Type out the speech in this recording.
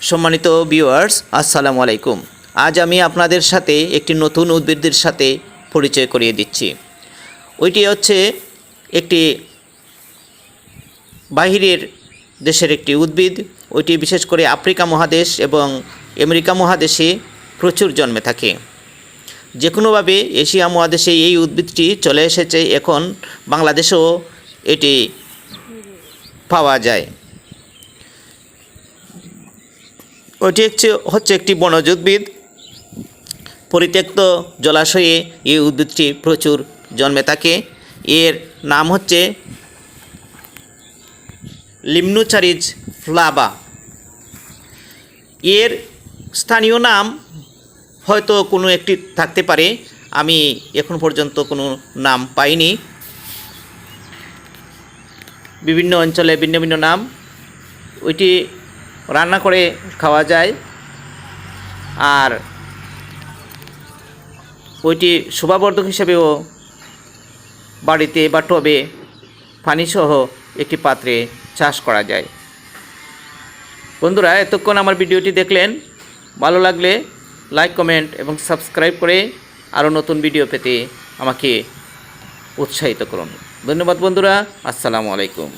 সম্মানিত ভিউয়ার্স আসসালামু আলাইকুম। আজ আমি আপনাদের সাথে একটি নতুন উদ্ভিদের সাথে পরিচয় করিয়ে দিচ্ছি। ওইটি হচ্ছে একটি বাহিরের দেশের একটি উদ্ভিদ। ওইটি বিশেষ করে আফ্রিকা মহাদেশ এবং আমেরিকা মহাদেশে প্রচুর জন্মে থাকে। যে কোনোভাবে এশিয়া মহাদেশে এই উদ্ভিদটি চলে এসেছে, এখন বাংলাদেশেও এটি পাওয়া যায়। ওটি হচ্ছে হচ্ছে একটি বনজ উদ্ভিদ পরিত্যক্ত জলাশয়ে এই উদ্ভিদটি প্রচুর জন্মে থাকে। এর নাম হচ্ছে লিমনুচারিজ ফ্লাবা। এর স্থানীয় নাম হয়তো কোনো একটি থাকতে পারে। আমি এখন পর্যন্ত কোনো নাম পাইনি। বিভিন্ন অঞ্চলে ভিন্ন ভিন্ন নাম। ওইটি রান্না করে খাওয়া যায়। আর ওইটি শোভাবর্ধক হিসেবেও বাড়িতে বা টবে পানিসহ একটি পাত্রে চাষ করা যায়। বন্ধুরা, এতক্ষণ আমার ভিডিওটি দেখলেন। ভালো লাগলে লাইক, কমেন্ট এবং সাবস্ক্রাইব করে আরও নতুন ভিডিও পেতে আমাকে উৎসাহিত করুন। ধন্যবাদ বন্ধুরা, আসসালামু আলাইকুম।